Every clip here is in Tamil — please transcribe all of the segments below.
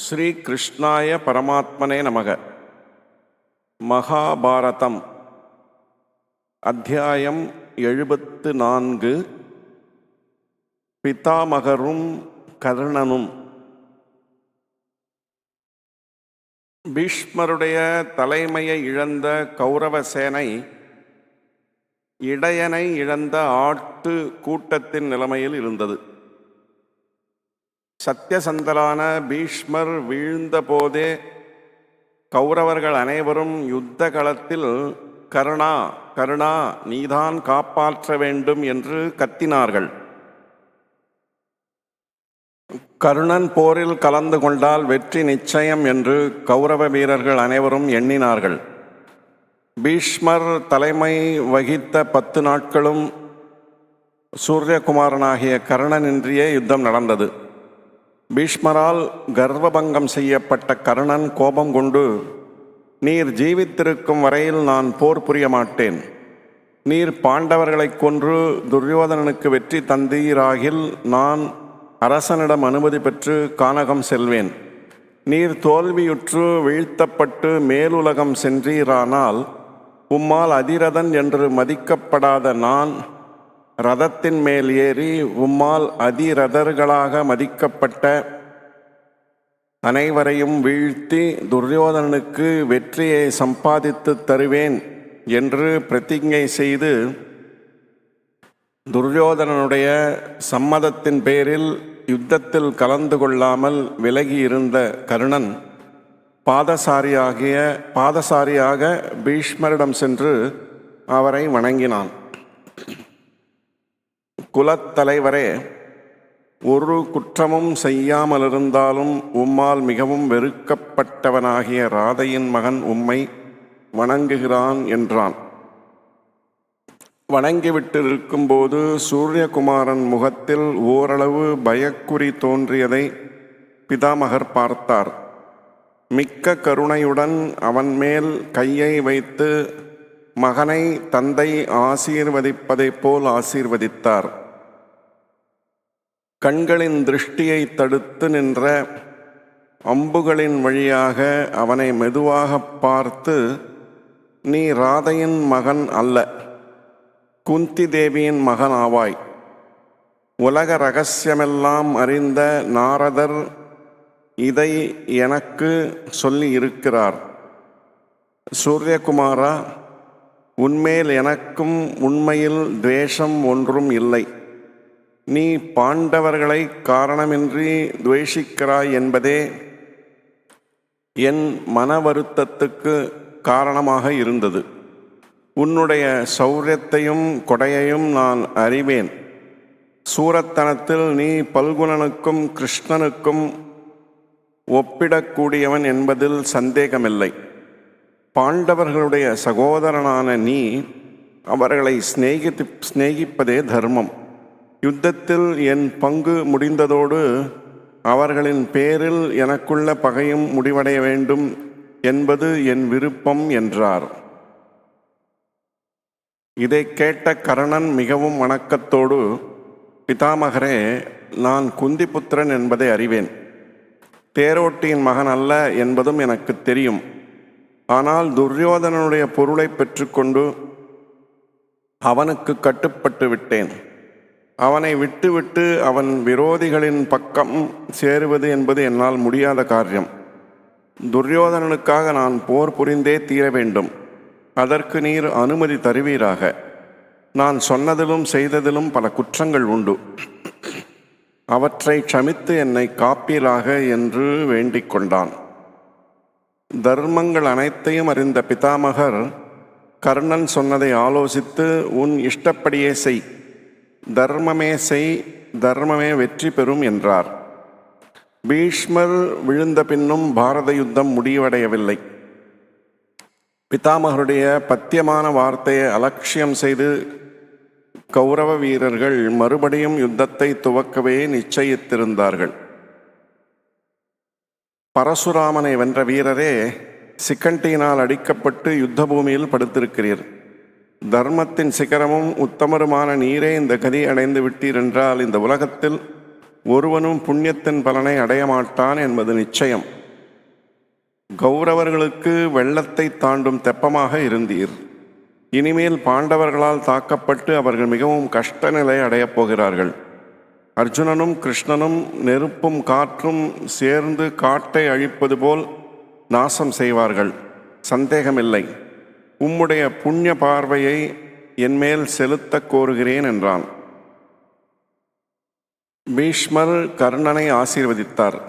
ஸ்ரீ கிருஷ்ணாய பரமாத்மனே நமக. மகாபாரதம். அத்தியாயம் எழுபத்து நான்கு பிதாமகரும் கர்ணனும். பீஷ்மருடைய தலைமையை இழந்த கௌரவ சேனை இடையனை இழந்த ஆட்டு கூட்டத்தின் நிலைமையில் இருந்தது. சத்தியசந்தரான பீஷ்மர் வீழ்ந்தபோதே கௌரவர்கள் அனைவரும் யுத்த களத்தில் கருணா கருணா நீதான் காப்பாற்ற வேண்டும் என்று கத்தினார்கள். கருணன் போரில் கலந்து கொண்டால் வெற்றி நிச்சயம் என்று கௌரவ வீரர்கள் அனைவரும் எண்ணினார்கள். பீஷ்மர் தலைமை வகித்த பத்து நாட்களும் சூரியகுமாரனாகிய கர்ணனின்றியே யுத்தம் நடந்தது. பீஷ்மரால் கர்வபங்கம் செய்யப்பட்ட கர்ணன் கோபம் கொண்டு நீர் ஜீவித்திருக்கும் வரையில் நான் போர் புரிய மாட்டேன். நீர் பாண்டவர்களைக் கொன்று துரியோதனனுக்கு வெற்றி தந்தீராகில் நான் அரசனிடம் அனுமதி பெற்று கானகம் செல்வேன். நீர் தோல்வியுற்று வீழ்த்தப்பட்டு மேலுலகம் சென்றீரானால் உம்மால் அதிரதன் என்று மதிக்கப்படாத நான் ரதத்தின் மேல் ஏறி உம்மால் அதிரதர்களாக மதிக்கப்பட்ட அனைவரையும் வீழ்த்தி துரியோதனனுக்கு வெற்றியை சம்பாதித்து தருவேன் என்று பிரதிஜை செய்து துரியோதனனுடைய சம்மதத்தின் பேரில் யுத்தத்தில் கலந்து கொள்ளாமல் விலகி இருந்த கருணன் பாதசாரியாகிய பாதசாரியாக பீஷ்மரிடம் சென்று அவரை வணங்கினான். குலத்தலைவரே ஒரு குற்றமும் செய்யாமலிருந்தாலும் உம்மால் மிகவும் வெறுக்கப்பட்டவனாகிய ராதையின் மகன் உம்மை வணங்குகிறான் என்றான். வணங்கிவிட்டு இருக்கும்போது சூரியகுமாரன் முகத்தில் ஓரளவு பயக்குறி தோன்றியதை பிதாமகர் பார்த்தார். மிக்க கருணையுடன் அவன் மேல் கையை வைத்து மகனை தந்தை ஆசீர்வதிப்பதைப் போல் ஆசீர்வதித்தார். கண்களின் திருஷ்டியை தடுத்து நின்ற அம்புகளின் வழியாக அவனை மெதுவாக பார்த்து நீ ராதையின் மகன் அல்ல குந்தி தேவியின் மகன் ஆவாய். உலக ரகசியமெல்லாம் அறிந்த நாரதர் இதை எனக்கு சொல்லி இருக்கிறார் சூரியகுமாரா உன்மேல் எனக்கும் உண்மையில் துவேஷம் ஒன்றும் இல்லை. நீ பாண்டவர்களை காரணமின்றி துவேஷிக்கிறாய் என்பதே என் மன வருத்தத்துக்கு காரணமாக இருந்தது. உன்னுடைய சௌரியத்தையும் கொடையையும் நான் அறிவேன். சூரத்தனத்தில் நீ பல்குணனுக்கும் கிருஷ்ணனுக்கும் ஒப்பிடக்கூடியவன் என்பதில் சந்தேகமில்லை. பாண்டவர்களுடைய சகோதரனான நீ அவர்களை சிநேகித்து சிநேகிப்பதே தர்மம். யுத்தத்தில் என் பங்கு முடிந்ததோடு அவர்களின் பேரில் எனக்குள்ள பகையும் முடிவடைய வேண்டும் என்பது என் விருப்பம் என்றார். இதை கேட்ட கரணன் மிகவும் வணக்கத்தோடு பிதாமகரே நான் குந்திபுத்திரன் என்பதை அறிவேன். தேரோட்டியின் மகன் அல்ல என்பதும் எனக்கு தெரியும். ஆனால் துரியோதனனுடைய பொருளை பெற்றுக்கொண்டு அவனுக்கு கட்டுப்பட்டு விட்டேன். அவனை விட்டுவிட்டு அவன் விரோதிகளின் பக்கம் சேருவது என்பது என்னால் முடியாத காரியம். துரியோதனனுக்காக நான் போர் புரிந்தே தீர வேண்டும். அதற்கு நீர் அனுமதி தருவீராக. நான் சொன்னதிலும் செய்ததிலும் பல குற்றங்கள் உண்டு. அவற்றை க்ஷமித்து என்னை காப்பீராக என்று வேண்டிக் கொண்டான். தர்மங்கள் அனைத்தையும் அறிந்த பிதாமகர் கர்ணன் சொன்னதை ஆலோசித்து உன் இஷ்டப்படியே செய். தர்மமே செய் தர்மமே வெற்றி பெறும் என்றார். பீஷ்மர் விழுந்த பின்னும் பாரத யுத்தம் முடிவடையவில்லை. பிதாமகருடைய பத்தியமான வார்த்தையை அலட்சியம் செய்து கௌரவ வீரர்கள் மறுபடியும் யுத்தத்தை துவக்கவே நிச்சயித்திருந்தார்கள். பரசுராமனை வென்ற வீரரே சிக்கண்டியினால் அடிக்கப்பட்டு யுத்த பூமியில் படுத்திருக்கிறீர். தர்மத்தின் சிகரமும் உத்தமருமான நீரே இந்த கதி அடைந்து விட்டீர் என்றால் இந்த உலகத்தில் ஒருவனும் புண்ணியத்தின் பலனை அடைய மாட்டான் என்பது நிச்சயம். கௌரவர்களுக்கு வெள்ளத்தை தாண்டும் தெப்பமாக இருந்தீர். இனிமேல் பாண்டவர்களால் தாக்கப்பட்டு அவர்கள் மிகவும் கஷ்ட நிலை அடையப் போகிறார்கள். அர்ஜுனனும் கிருஷ்ணனும் நெருப்பும் காற்றும் சேர்ந்து காட்டை அழிப்பது போல் நாசம் செய்வார்கள். சந்தேகமில்லை. உம்முடைய புண்ணிய பார்வையை என்மேல் செலுத்தக் கோருகிறேன் என்றான். பீஷ்மர் கர்ணனை ஆசீர்வதித்தார்.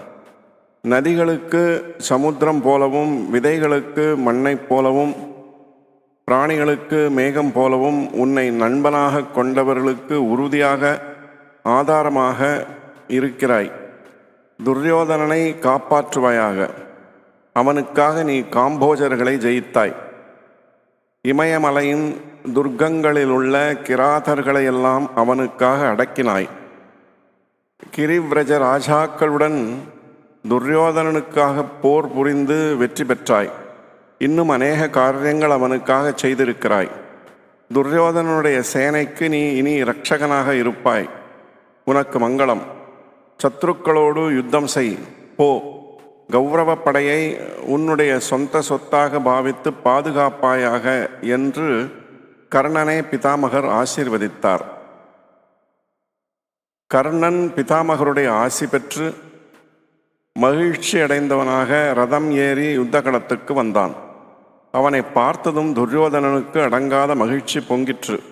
நதிகளுக்கு சமுத்திரம் போலவும் விதைகளுக்கு மண்ணைப் போலவும் பிராணிகளுக்கு மேகம் போலவும் உன்னை நண்பனாக கொண்டவர்களுக்கு உறுதியாக ஆதாரமாக இருக்கிறாய். துரியோதனனை காப்பாற்றுவாயாக. அவனுக்காக நீ காம்போஜர்களை ஜெயித்தாய். இமயமலையின் துர்க்கங்களிலுள்ள கிராதர்களையெல்லாம் அவனுக்காக அடக்கினாய். கிரிவ்ரஜ ராஜாக்களுடன் துரியோதனனுக்காக போர் புரிந்து வெற்றி பெற்றாய். இன்னும் அநேக காரியங்கள் அவனுக்காக செய்திருக்கிறாய். துரியோதனனுடைய சேனைக்கு நீ இனி இரட்சகனாக இருப்பாய். உனக்கு மங்களம். சத்ருக்களோடு யுத்தம் செய். போ. கௌரவப்படையை படையை உன்னுடைய சொந்த சொத்தாக பாவித்து பாதுகாப்பாயாக என்று கர்ணனை பிதாமகர் ஆசீர்வதித்தார். கர்ணன் பிதாமகருடைய ஆசி பெற்று மகிழ்ச்சி அடைந்தவனாக ரதம் ஏறி யுத்தகலத்துக்கு வந்தான். அவனை பார்த்ததும் துரியோதனனுக்கு அடங்காத மகிழ்ச்சி பொங்கிற்று.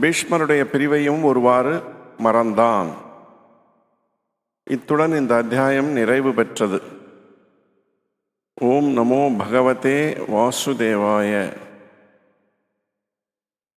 பீஷ்மருடைய பிரிவையும் ஒருவாறு மறந்தான். இத்துடன் இந்த அத்தியாயம் நிறைவு பெற்றது. ஓம் நமோ பகவதே வாசுதேவாய.